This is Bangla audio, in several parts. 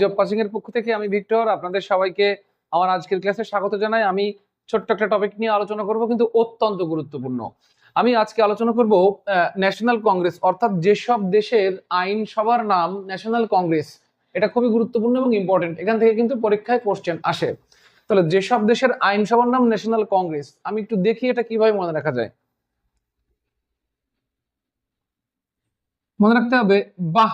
জব কোচিং এর পক্ষ থেকে আমি ভিক্টর আপনাদের সবাইকে আমার আজকের ক্লাসে স্বাগত জানাই। আমি ছোট্ট একটা টপিক নিয়ে আলোচনা করব, কিন্তু অত্যন্ত গুরুত্বপূর্ণ। আমি আজকে আলোচনা করব ন্যাশনাল কংগ্রেস অর্থাৎ যেসব দেশের আইন আইনসভার নাম ন্যাশনাল কংগ্রেস এটা খুবই গুরুত্বপূর্ণ এবং ইম্পর্টেন্ট এখান থেকে কিন্তু পরীক্ষায় কোশ্চেন আসে। তাহলে যেসব দেশের আইনসভার নাম ন্যাশনাল কংগ্রেস আমি একটু দেখি এটা কীভাবে মনে রাখা যায়। মনে রাখতে হবে, বাহ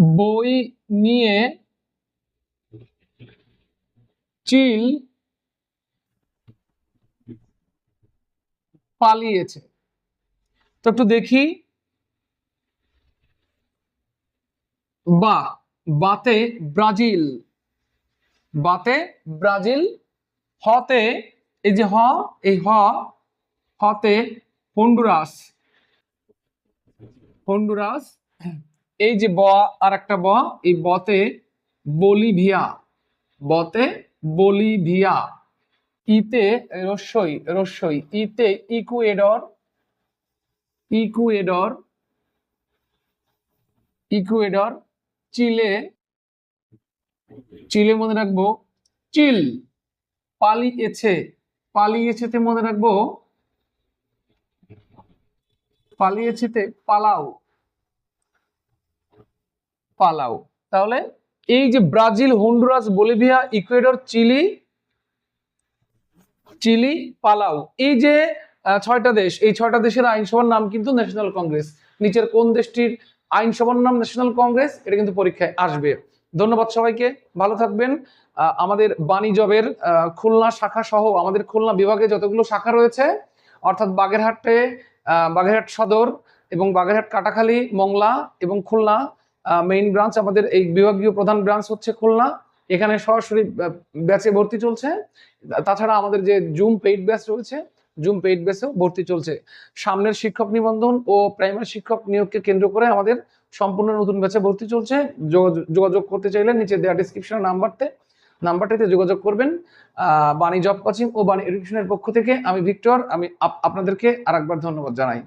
বই নিয়ে চিল পালিয়েছে। তো একটু দেখি। বা বাতে ব্রাজিল। বাতে ব্রাজিল, হতে, এই যে হ, এই হ, হতে, হন্ডুরাস। হন্ডুরাস এই যে ব আর একটা ব, এই বতে বলিভিয়া বতে বলিভিয়া। ইতে রস্যই রস্যই ইতে Ecuador Ecuador Ecuador, Chile Chile মনে রাখব, চিল। পালিয়েছে, পালিয়েছেতে মনে রাখব, পালিয়েছেতে পালাও। পালাও। তাহলে এই যে Brazil, Honduras, Bolivia, Ecuador, Chile Chile, পালাও। এই যে ছয়টা দেশ, এই ছয়টা দেশের আইনসভার নাম কিন্তু ন্যাশনাল কংগ্রেস নিচের কোন দেশটির আইনসভার নাম ন্যাশনাল কংগ্রেস এটা কিন্তু পরীক্ষায় আসবে। ধন্যবাদ সবাইকে, ভালো থাকবেন। আমাদের বাণী জবের খুলনা শাখা সহ আমাদের খুলনা বিভাগে যতগুলো শাখা রয়েছে, অর্থাৎ বাগেরহাটে বাগেরহাট সদর এবং বাগেরহাট কাটাখালী, মংলা এবং খুলনা মেইন ব্রাঞ্চ আমাদের এই বিভাগীয় প্রধান ব্রাঞ্চ হচ্ছে খুলনা। এখানে সরাসরি ব্যাচে ভর্তি চলছে। তাছাড়া আমাদের যে জুম পেইড ব্যাচ রয়েছে জুম পেইড ব্যাচেও ভর্তি চলছে। সামনের শিক্ষক নিবন্ধন ও প্রাইমারি শিক্ষক নিয়োগকে কেন্দ্র করে আমাদের সম্পূর্ণ নতুন ব্যাচে ভর্তি চলছে। যোগাযোগ- করতে চাইলে নিচে দেওয়া ডিসক্রিপশনের নাম্বারতে নাম্বারটিতে যোগাযোগ করবেন। বাণী জব কোচিং ও বাণী এডুকেশনের পক্ষ থেকে আমি ভিক্টর আমি আপ- আপনাদেরকে আরেকবার ধন্যবাদ জানাই।